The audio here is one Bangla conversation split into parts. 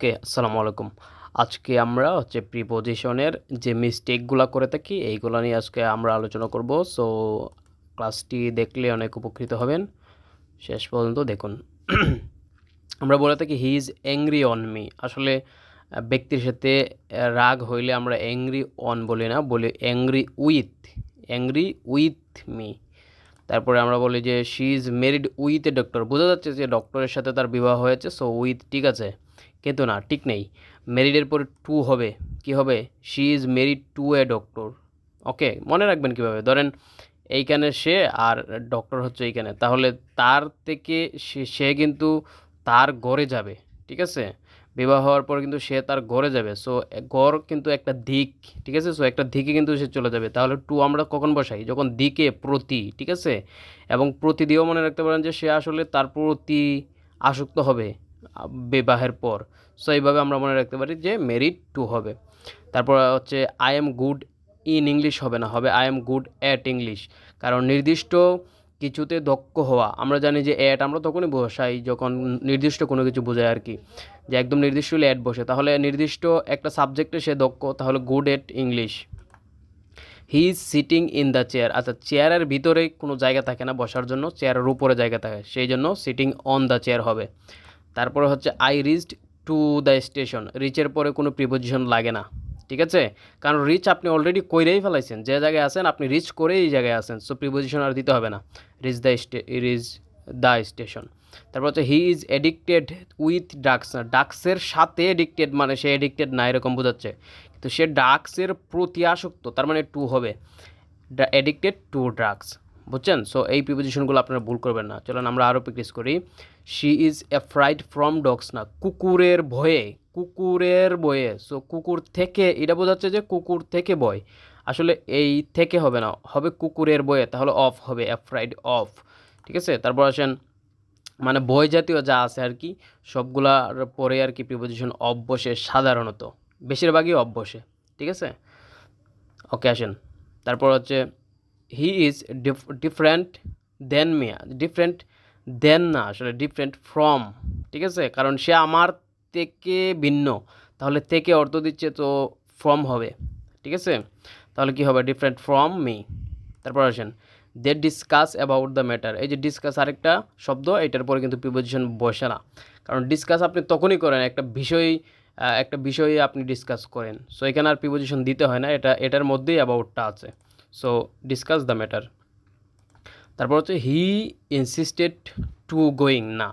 ওকে, আসসালামু আলাইকুম। আজকে আমরা হচ্ছে প্রিপোজিশনের যে মিস্টেকগুলো করে থাকি, এইগুলো নিয়ে আজকে আমরা আলোচনা করব। সো ক্লাসটি দেখলে অনেক উপকৃত হবেন। শেষ পর্যন্ত দেখুন। আমরা বলে থাকি he is angry on me আসলে ব্যক্তির সাথে রাগ হইলে আমরা অ্যাংরি অন বলি না, বলি angry with angry with me তারপরে আমরা বলি যে she is married with a doctor বোঝা যাচ্ছে যে ডক্টরের সাথে তার বিবাহ হয়েছে সো উইথ ঠিক আছে। কিন্তু না, ঠিক নেই। মেরিডের পরে টু হবে। কি হবে? She is married to a doctor okay, মনে রাখবেন কীভাবে? ধরেন এইখানে সে আর ডক্টর হচ্ছে এইখানে। তাহলে তার থেকে সে কিন্তু তার গড়ে যাবে, ঠিক আছে? বিবাহ হওয়ার পর কিন্তু সে তার গড়ে যাবে। সো গড় কিন্তু একটা দিক, ঠিক আছে? সো একটা দিকে কিন্তু সে চলে যাবে। তাহলে টু আমরা কখন বসাই? যখন দিকে, প্রতি, ঠিক আছে? এবং প্রতি দিয়েও মনে রাখতে পারেন যে সে আসলে তার প্রতি আসক্ত হবে। বিবাহের পর। সো এইভাবে আমরা মনে রাখতে পারি যে মেরিট টু হবে। তারপর হচ্ছে I am good in English হবে না, হবে I am good at English কারণ নির্দিষ্ট কিছুতে দক্ষ হওয়া, আমরা জানি যে অ্যাট আমরা তখনই বসাই যখন নির্দিষ্ট কোনো কিছু বোঝায় আর কি। যে একদম নির্দিষ্ট হলে অ্যাড বসে, তাহলে নির্দিষ্ট একটা সাবজেক্টে সে দক্ষ, তাহলে good at English he is sitting in the chair আচ্ছা চেয়ারের ভিতরে কোনো জায়গা থাকে না, বসার জন্য চেয়ারের উপরে জায়গা থাকে, সেই জন্য সিটিং অন দ্য চেয়ার হবে। তারপরে হচ্ছে I reached to the station রিচের পরে কোনো প্রিপোজিশন লাগে না, ঠিক আছে? কারণ রিচ আপনি অলরেডি কইরেই ফেলাইছেন। যে জায়গায় আছেন, আপনি রিচ করে এই জায়গায় আছেন। সো প্রিপোজিশন আর দিতে হবে না। Reach the stay reach the station তারপর হচ্ছে he is addicted with drugs ড্রাগসের সাথে এডিক্টেড মানে সে এডিক্টেড না, এরকম বোঝাচ্ছে। কিন্তু সে ড্রাগসের প্রতি আসক্ত, তার মানে টু হবে। এডিক্টেড টু ড্রাগস বুঝছেন? সো এই প্রিপোজিশনগুলো আপনারা ভুল করবেন না। চলুন আমরা আরও প্র্যাকটিস করি। She is afraid from dogs না, কুকুরের ভয়ে কুকুরের ভয়ে। সো কুকুর থেকে, এটা বোঝাচ্ছে যে কুকুর থেকে ভয়। আসলে এই থেকে হবে না, হবে কুকুরের বয়ে তাহলে অফ হবে এ অ্যাফ্রাইড অফ ঠিক আছে? তারপর আসেন মানে বই জাতীয় যা আছে আর কি, সবগুলার পরে আর কি প্রিপোজিশন অফ বসে সাধারণত। বেশিরভাগই অফ বসে ঠিক আছে? ওকে আসেন। তারপর হচ্ছে he is different than me different than না, আসলে ডিফারেন্ট ফ্রম ঠিক আছে? কারণ সে আমার থেকে ভিন্ন, তাহলে থেকে অর্থ দিচ্ছে তো ফ্রম হবে, ঠিক আছে? তাহলে কি হবে? ডিফারেন্ট ফ্রম মি তারপর আসেন they discuss about the matter এই যে ডিসকাস আরেকটা শব্দ, এটার পরে কিন্তু প্রিপোজিশন বসে না। কারণ ডিসকাস আপনি তখনই করেন, একটা বিষয় একটা বিষয়ে আপনি ডিসকাস করেন। সো এখানে আর প্রিপোজিশন দিতে হয় না, এটা, এটার মধ্যেই অ্যাবাউটটা আছে। সো ডিসকাস দ্য ম্যাটার তারপর হচ্ছে হি ইনসিস্টেড টু গোয়িং না।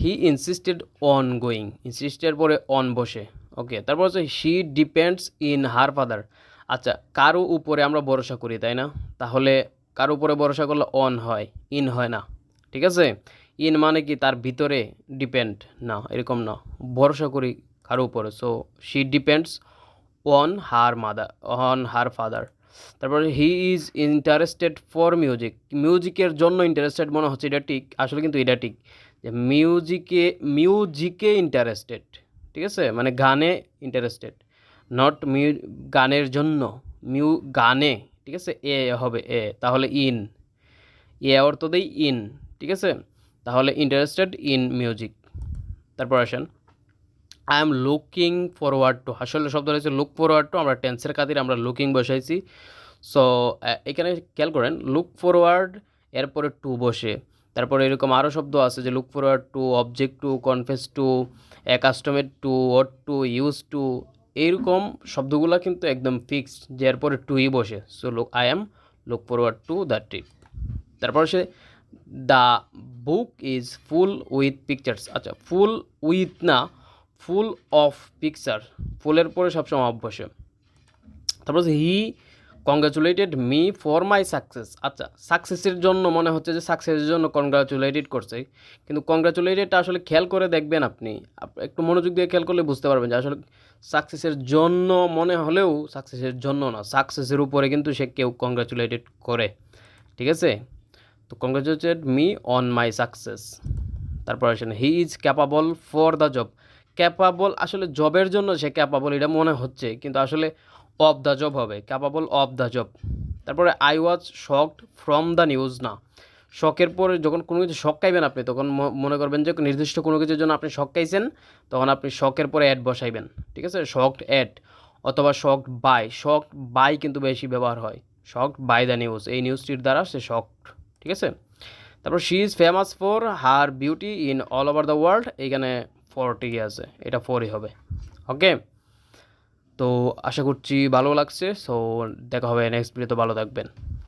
হি ইনসিস্টেড অন গোয়িং ইনসিস্টের পরে অন বসে ওকে তারপর হচ্ছে she depends in her father আচ্ছা কারও উপরে আমরা ভরসা করি, তাই না? তাহলে কারও উপরে ভরসা করলে অন হয় ইন হয় না, ঠিক আছে? ইন মানে কি, তার ভিতরে ডিপেন্ড না, এরকম না। ভরসা করি কারও উপরে। So she depends on her mother on her father তারপরে he is interested for music মিউজিকের জন্য ইন্টারেস্টেড মনে হচ্ছে, এটা ঠিক। আসলে কিন্তু এটা ঠিক যে মিউজিকে মিউজিকে ইন্টারেস্টেড ঠিক আছে? মানে গানে ইন্টারেস্টেড নট মিউ গানের জন্য। মিউ গানে, ঠিক আছে? এ হবে এ, তাহলে ইন এ অর্থ দেই ইন ঠিক আছে? তাহলে ইন্টারেস্টেড ইন মিউজিক তারপর আসেন। I am looking forward to আসলে শব্দ রয়েছে লুক ফরওয়ার্ড টু আমরা টেন্সের খাতিরে আমরা লুকিং বসাইছি। সো এখানে খেয়াল করেন লুক ফরওয়ার্ড এরপরে টু বসে। তারপরে এরকম আরও শব্দ আছে যে look forward to object to confess to accustomed to ought to use to এইরকম শব্দগুলো কিন্তু একদম ফিক্সড যে এরপরে টুই বসে। So look I am look forward to the trip তারপর সে the book is full with pictures আচ্ছা ফুল উইথ না ফুল অফ পিকচার, ফুলের পরে সবসময় অফ বসে তারপর he congratulated me for my success আচ্ছা সাকসেসের জন্য মনে হচ্ছে যে সাকসেসের জন্য কংগ্রাচুলেটেড করছে। কিন্তু কংগ্রাচুলেটেডটা আসলে খেয়াল করে দেখবেন আপনি। একটু মনোযোগ দিয়ে খেয়াল করলে বুঝতে পারবেন যে আসলে সাকসেসের জন্য মনে হলেও সাকসেসের জন্য না সাকসেসের উপরে কিন্তু সে কেউ কংগ্রাচুলেটেড করে। ঠিক আছে? তো congratulated me on my success তারপর আসেন he is capable for the job capable আসলে জবের জন্য সে ক্যাপাবল এটা মনে হচ্ছে। কিন্তু আসলে অফ দ্য জব হবে। ক্যাপাবল অফ দ্য জব তারপরে I was shocked from the news না। শখের পরে যখন কোনো কিছু শখ খাইবেন আপনি, তখন মনে করবেন যে নির্দিষ্ট কোনো কিছুর জন্য আপনি শখ খাইছেন, তখন আপনি শখের পরে অ্যাড বসাইবেন। ঠিক আছে? শখ অ্যাড অথবা শখ বাই শখ বাই কিন্তু বেশি ব্যবহার হয়। শখ বাই দ্য নিউজ এই নিউজটির দ্বারা সে শখ ঠিক আছে? তারপর she is famous for her beauty in all over the world এইখানে ফোরটি আছে, এটা ফোরই হবে। ওকে? তো আশা করছি ভালো লাগছে, সো দেখা হবে নেক্সট ভিডিওতে ভালো থাকবেন।